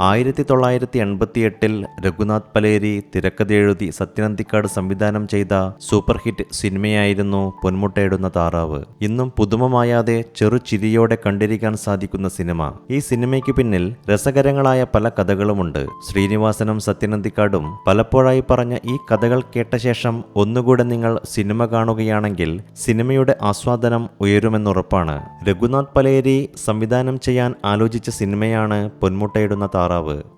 ആയിരത്തി തൊള്ളായിരത്തി എൺപത്തിയെട്ടിൽ രഘുനാഥ് പലേരി തിരക്കഥയെഴുതി സത്യനന്തിക്കാട് സംവിധാനം ചെയ്ത സൂപ്പർ ഹിറ്റ് സിനിമയായിരുന്നു പൊന്മുട്ടയിടുന്ന താറാവ്. ഇന്നും പുതുമ മായാതെ ചെറു ചിരിയോടെ കണ്ടിരിക്കാൻ സാധിക്കുന്ന സിനിമ. ഈ സിനിമയ്ക്ക് പിന്നിൽ രസകരങ്ങളായ പല കഥകളുമുണ്ട്. ശ്രീനിവാസനും സത്യനന്തിക്കാടും പലപ്പോഴായി പറഞ്ഞ ഈ കഥകൾ കേട്ട ശേഷം ഒന്നുകൂടെ നിങ്ങൾ സിനിമ കാണുകയാണെങ്കിൽ സിനിമയുടെ ആസ്വാദനം ഉയരുമെന്നുറപ്പാണ്. രഘുനാഥ് പലേരി സംവിധാനം ചെയ്യാൻ ആലോചിച്ച സിനിമയാണ് പൊന്മുട്ടയിടുന്ന താറാവ്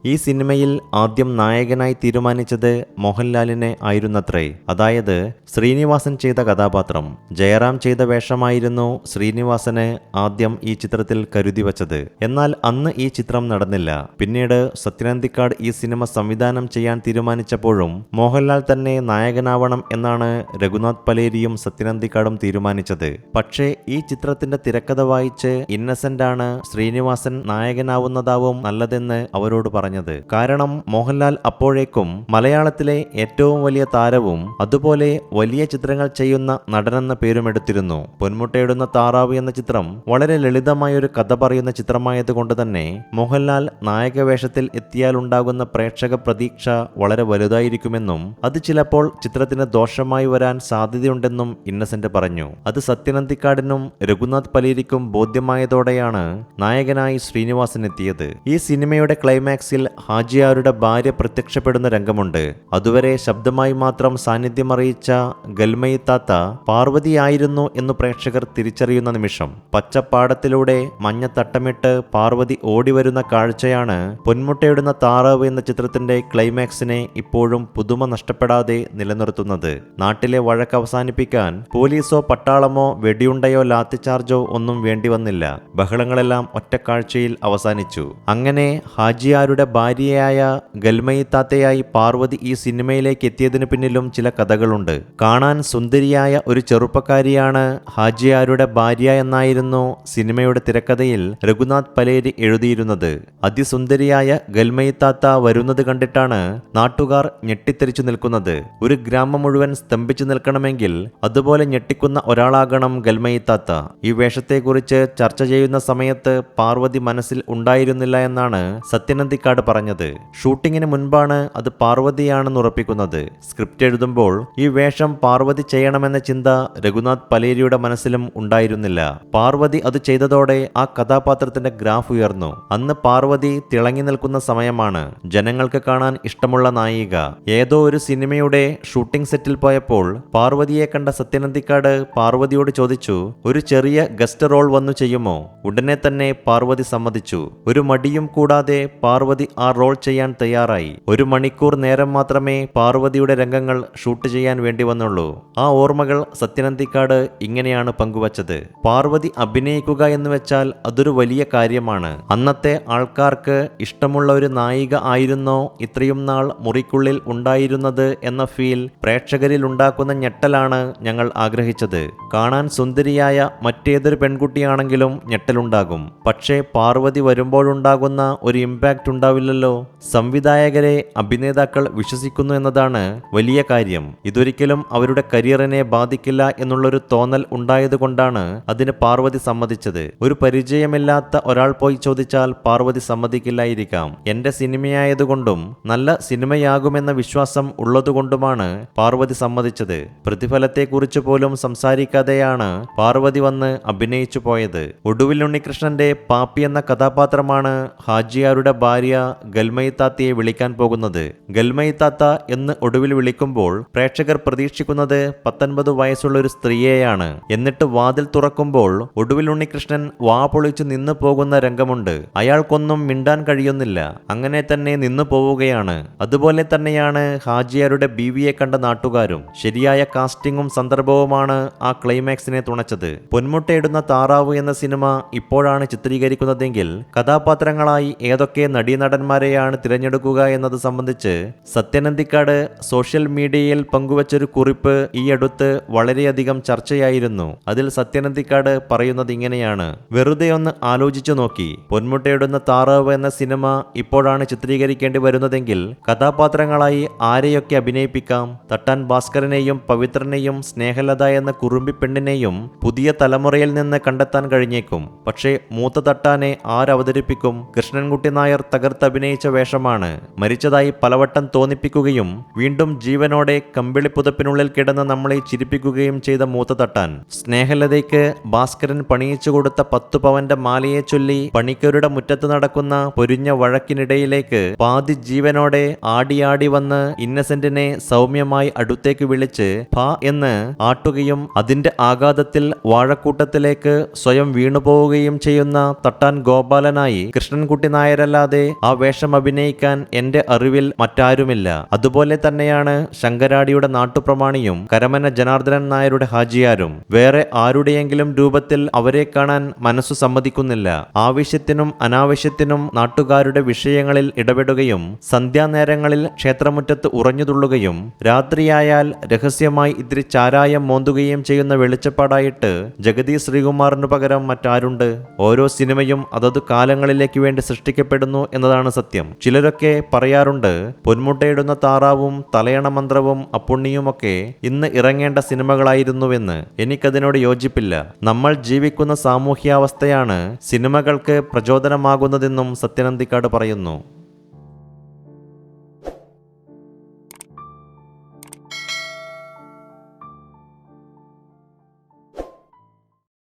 ഈ സിനിമയിൽ ആദ്യം നായകനായി തീരുമാനിച്ചത് മോഹൻലാലിനെ ആയിരുന്നത്രേ. അതായത് ശ്രീനിവാസൻ ചെയ്ത കഥാപാത്രം. ജയറാം ചെയ്ത വേഷമായിരുന്നു ശ്രീനിവാസന് ആദ്യം ഈ ചിത്രത്തിൽ കരുതി വച്ചത്. എന്നാൽ അന്ന് ഈ ചിത്രം നടന്നില്ല. പിന്നീട് സത്യനന്ദിക്കാട് ഈ സിനിമ സംവിധാനം ചെയ്യാൻ തീരുമാനിച്ചപ്പോഴും മോഹൻലാൽ തന്നെ നായകനാവണം എന്നാണ് രഘുനാഥ് പലേരിയും സത്യനന്ദിക്കാടും തീരുമാനിച്ചത്. പക്ഷേ ഈ ചിത്രത്തിന്റെ തിരക്കഥ വായിച്ച് ഇന്നസെന്റ് ആണ് ശ്രീനിവാസൻ നായകനാവുന്നതാവും നല്ലതെന്ന് അവരോട് പറഞ്ഞത് കാരണം മോഹൻലാൽ അപ്പോഴേക്കും മലയാളത്തിലെ ഏറ്റവും വലിയ താരവും അതുപോലെ വലിയ ചിത്രങ്ങൾ ചെയ്യുന്ന നടനെന്ന പേരുമെടുത്തിരുന്നു പൊന്മുട്ടയിടുന്ന താറാവ് എന്ന ചിത്രം വളരെ ലളിതമായ ഒരു കഥ പറയുന്ന ചിത്രമായതുകൊണ്ട് തന്നെ മോഹൻലാൽ നായക വേഷത്തിൽ എത്തിയാലുണ്ടാകുന്ന പ്രേക്ഷക പ്രതീക്ഷ വളരെ വലുതായിരിക്കുമെന്നും അത് ചിലപ്പോൾ ചിത്രത്തിന് ദോഷമായി വരാൻ സാധ്യതയുണ്ടെന്നും ഇന്നസെന്റ് പറഞ്ഞു. അത് സത്യനന്ദിക്കാടിനും രഘുനാഥ് പലീരിക്കും ബോധ്യമായതോടെയാണ് നായകനായി ശ്രീനിവാസൻ എത്തിയത്. ഈ സിനിമയുടെ ക്ലൈമാക്സിൽ ഹാജിയാരുടെ ഭാര്യ പ്രത്യക്ഷപ്പെടുന്ന രംഗമുണ്ട്. അതുവരെ ശബ്ദമായി മാത്രം സാന്നിധ്യം അറിയിച്ച ഗൽമയി താത്ത പാർവതിയായിരുന്നു എന്ന് പ്രേക്ഷകർ തിരിച്ചറിയുന്ന നിമിഷം. പച്ചപ്പാടത്തിലൂടെ മഞ്ഞ തട്ടമിട്ട് പാർവതി ഓടിവരുന്ന കാഴ്ചയാണ് പൊന്മുട്ടയിടുന്ന താറാവ് എന്ന ചിത്രത്തിന്റെ ക്ലൈമാക്സിനെ ഇപ്പോഴും പുതുമ നഷ്ടപ്പെടാതെ നിലനിർത്തുന്നത്. നാട്ടിലെ വഴക്ക് അവസാനിപ്പിക്കാൻ പോലീസോ പട്ടാളമോ വെടിയുണ്ടയോ ലാത്തിചാർജോ ഒന്നും വേണ്ടി വന്നില്ല ബഹളങ്ങളെല്ലാം ഒറ്റക്കാഴ്ചയിൽ അവസാനിച്ചു. അങ്ങനെ ഹാജിയാരുടെ ഭാര്യയായ ഗൽമയിത്താത്തയായി പാർവതി ഈ സിനിമയിലേക്ക് എത്തിയതിനു പിന്നിലും ചില കഥകളുണ്ട്. കാണാൻ സുന്ദരിയായ ഒരു ചെറുപ്പക്കാരിയാണ് ഹാജിയാരുടെ ഭാര്യ എന്നായിരുന്നു സിനിമയുടെ തിരക്കഥയിൽ രഘുനാഥ് പലേരി എഴുതിയിരുന്നത്. അതിസുന്ദരിയായ ഗൽമയിത്താത്ത വരുന്നത് കണ്ടിട്ടാണ് നാട്ടുകാർ ഞെട്ടിത്തെറിച്ചു നിൽക്കുന്നത്. ഒരു ഗ്രാമം മുഴുവൻ സ്തംഭിച്ചു നിൽക്കണമെങ്കിൽ അതുപോലെ ഞെട്ടിക്കുന്ന ഒരാളാകണം ഗൽമയിത്താത്ത ഈ വേഷത്തെക്കുറിച്ച് ചർച്ച ചെയ്യുന്ന സമയത്ത് പാർവതി മനസ്സിൽ ഉണ്ടായിരുന്നില്ല എന്നാണ് സത്യനന്ദിക്കാട് പറഞ്ഞത് ഷൂട്ടിങ്ങിന് മുൻപാണ് അത് പാർവതിയാണെന്ന് ഉറപ്പിക്കുന്നത്. സ്ക്രിപ്റ്റ് എഴുതുമ്പോൾ ഈ വേഷം പാർവതി ചെയ്യണമെന്ന ചിന്ത രഘുനാഥ് പലേരിയുടെ മനസ്സിലും ഉണ്ടായിരുന്നില്ല. പാർവതി അത് ചെയ്തതോടെ ആ കഥാപാത്രത്തിന്റെ ഗ്രാഫ് ഉയർന്നു. അന്ന് പാർവതി തിളങ്ങി നിൽക്കുന്ന സമയമാണ്. ജനങ്ങൾക്ക് കാണാൻ ഇഷ്ടമുള്ള നായിക. ഏതോ ഒരു സിനിമയുടെ ഷൂട്ടിംഗ് സെറ്റിൽ പോയപ്പോൾ പാർവതിയെ കണ്ട സത്യനന്ദിക്കാട് പാർവതിയോട് ചോദിച്ചു ഒരു ചെറിയ ഗസ്റ്റ് റോൾ വന്നു ചെയ്യുമോ? ഉടനെ തന്നെ പാർവതി സമ്മതിച്ചു. ഒരു മടിയും കൂടാതെ പാർവതി ആ റോൾ ചെയ്യാൻ തയ്യാറായി. ഒരു മണിക്കൂർ നേരം മാത്രമേ പാർവതിയുടെ രംഗങ്ങൾ ഷൂട്ട് ചെയ്യാൻ വേണ്ടി വന്നുള്ളൂ. ആ ഓർമ്മകൾ സത്യനന്ദിക്കാട് ഇങ്ങനെയാണ് പങ്കുവച്ചത്. പാർവതി അഭിനയിക്കുക എന്ന് വെച്ചാൽ അതൊരു വലിയ കാര്യമാണ്. അന്നത്തെ ആൾക്കാർക്ക് ഇഷ്ടമുള്ള ഒരു നായിക ആയിരുന്നോ ഇത്രയും നാൾ മുറിക്കുള്ളിൽ ഉണ്ടായിരുന്നത് എന്ന ഫീൽ പ്രേക്ഷകരിൽ ഉണ്ടാക്കുന്ന ഞെട്ടലാണ് ഞങ്ങൾ ആഗ്രഹിച്ചത്. കാണാൻ സുന്ദരിയായ മറ്റേതൊരു പെൺകുട്ടിയാണെങ്കിലും ഞെട്ടലുണ്ടാകും. പക്ഷേ പാർവതി വരുമ്പോഴുണ്ടാകുന്ന ഒരു ഇമ്പാക്റ്റ് ഉണ്ടാവില്ലല്ലോ. സംവിധായകരെ അഭിനേതാക്കൾ വിശ്വസിക്കുന്നു എന്നതാണ് വലിയ കാര്യം. ഇതൊരിക്കലും അവരുടെ കരിയറിനെ ബാധിക്കില്ല എന്നുള്ളൊരു തോന്നൽ ഉണ്ടായതുകൊണ്ടാണ് അതിന് പാർവതി സമ്മതിച്ചത്. ഒരു പരിചയമില്ലാത്ത ഒരാൾ പോയി ചോദിച്ചാൽ പാർവതി സമ്മതിക്കില്ലായിരിക്കാം. എന്റെ സിനിമയായതുകൊണ്ടും നല്ല സിനിമയാകുമെന്ന വിശ്വാസം ഉള്ളതുകൊണ്ടുമാണ് പാർവതി സമ്മതിച്ചത്. പ്രതിഫലത്തെക്കുറിച്ച് പോലും സംസാരിക്കാതെയാണ് പാർവതി വന്ന് അഭിനയിച്ചു പോയത്. ഒടുവിൽ ഉണ്ണികൃഷ്ണന്റെ പാപ്പി എന്ന കഥാപാത്രമാണ് ഹാജിയാരുടെ ഭാര്യ ഗൽമയി താത്തയെ വിളിക്കാൻ പോകുന്നത് ഗൽമയി താത്ത എന്ന് ഒടുവിൽ വിളിക്കുമ്പോൾ പ്രേക്ഷകർ പ്രതീക്ഷിക്കുന്നത് പത്തൊൻപത് വയസ്സുള്ള ഒരു സ്ത്രീയെയാണ്. എന്നിട്ട് വാതിൽ തുറക്കുമ്പോൾ ഒടുവിൽ ഉണ്ണികൃഷ്ണൻ വാ പൊളിച്ചു നിന്നു പോകുന്ന രംഗമുണ്ട്. അയാൾക്കൊന്നും മിണ്ടാൻ കഴിയുന്നില്ല. അങ്ങനെ തന്നെ നിന്നു പോവുകയാണ്. അതുപോലെ തന്നെയാണ് ഹാജിയാരുടെ ബീവിയെ കണ്ട നാട്ടുകാരും. ശരിയായ കാസ്റ്റിംഗും സന്ദർഭവുമാണ് ആ ക്ലൈമാക്സിനെ തുണച്ചത്. പൊന്മുട്ടയിടുന്ന താറാവ് എന്ന സിനിമ ഇപ്പോഴാണ് ചിത്രീകരിക്കുന്നതെങ്കിൽ കഥാപാത്രങ്ങളായി ഏതൊക്കെ നടീനടന്മാരെയാണ് തിരഞ്ഞെടുക്കുക എന്നത് സംബന്ധിച്ച് സത്യനന്ദിക്കാട് സോഷ്യൽ മീഡിയയിൽ പങ്കുവച്ചൊരു കുറിപ്പ് ഈ അടുത്ത് വളരെയധികം ചർച്ചയായിരുന്നു. അതിൽ സത്യനന്ദിക്കാട് പറയുന്നത് ഇങ്ങനെയാണ്. വെറുതെ ഒന്ന് ആലോചിച്ചു നോക്കി. പൊന്മുട്ടയിടുന്ന താറാവ് എന്ന സിനിമ ഇപ്പോഴാണ് ചിത്രീകരിക്കേണ്ടി വരുന്നതെങ്കിൽ കഥാപാത്രങ്ങളായി ആരെയൊക്കെ അഭിനയിപ്പിക്കാം? തട്ടാൻ ഭാസ്കരനെയും പവിത്രനെയും സ്നേഹലത എന്ന കുറുമ്പി പെണ്ണിനെയും പുതിയ തലമുറയിൽ നിന്ന് കണ്ടെത്താൻ കഴിഞ്ഞേക്കും. പക്ഷേ മൂത്ത തട്ടാനെ ആരവതരിപ്പിക്കും? കൃഷ്ണൻകുട്ടി നായർ നായർ തകർത്തഭിനയിച്ച വേഷമാണ്. മരിച്ചതായി പലവട്ടം തോന്നിപ്പിക്കുകയും വീണ്ടും ജീവനോടെ കമ്പിളിപ്പുതപ്പിനുള്ളിൽ കിടന്ന് നമ്മളെ ചിരിപ്പിക്കുകയും ചെയ്ത മൂത്ത തട്ടാൻ. സ്നേഹലതയ്ക്ക് ഭാസ്കരൻ പണിയിച്ചു കൊടുത്ത പത്തു പവന്റെ മാലയെ ചൊല്ലി പണിക്കരുടെ മുറ്റത്ത് നടക്കുന്ന പൊരിഞ്ഞ വഴക്കിനിടയിലേക്ക് പാതി ജീവനോടെ ആടിയാടി വന്ന് ഇന്നസെന്റിനെ സൗമ്യമായി അടുത്തേക്ക് വിളിച്ച് ഫ എന്ന് ആട്ടുകയും അതിന്റെ ആഘാതത്തിൽ വാഴക്കൂട്ടത്തിലേക്ക് സ്വയം വീണുപോവുകയും ചെയ്യുന്ന തട്ടാൻ ഗോപാലനായി കൃഷ്ണൻകുട്ടി നായരല്ലാതെ ആ വേഷം അഭിനയിക്കാൻ എന്റെ അറിവിൽ മറ്റാരുമില്ല. അതുപോലെ തന്നെയാണ് ശങ്കരാടിയുടെ നാട്ടുപ്രമാണിയും കരമന ജനാർദ്ദനൻ നായരുടെ ഹാജിയാരും. വേറെ ആരുടെയെങ്കിലും രൂപത്തിൽ അവരെ കാണാൻ മനസ്സു സമ്മതിക്കുന്നില്ല. ആവശ്യത്തിനും അനാവശ്യത്തിനും നാട്ടുകാരുടെ വിഷയങ്ങളിൽ ഇടപെടുകയും സന്ധ്യാനേരങ്ങളിൽ ക്ഷേത്രമുറ്റത്ത് ഉറഞ്ഞുതുള്ളുകയും രാത്രിയായാൽ രഹസ്യമായി ഇത്തിരി ചാരായം മോന്തുകയും ചെയ്യുന്ന വെളിച്ചപ്പാടായിട്ട് ജഗതി ശ്രീകുമാറിനു പകരം മറ്റാരുണ്ട്? ഓരോ സിനിമയും അതത് കാലങ്ങളിലേക്ക് വേണ്ടി സൃഷ്ടിക്കപ്പെടുന്നു എന്നതാണ് സത്യം. ചിലരൊക്കെ പറയാറുണ്ട് പൊന്മുട്ടയിടുന്ന താറാവും തലയണ മന്ത്രവും അപ്പുണ്ണിയുമൊക്കെ ഇന്ന് ഇറങ്ങേണ്ട സിനിമകളായിരുന്നുവെന്ന് എനിക്കതിനോട് യോജിപ്പില്ല. നമ്മൾ ജീവിക്കുന്ന സാമൂഹ്യാവസ്ഥയാണ് സിനിമകൾക്ക് പ്രചോദനമാകുന്നതെന്നും സത്യനന്ദിക്കാട് പറയുന്നു.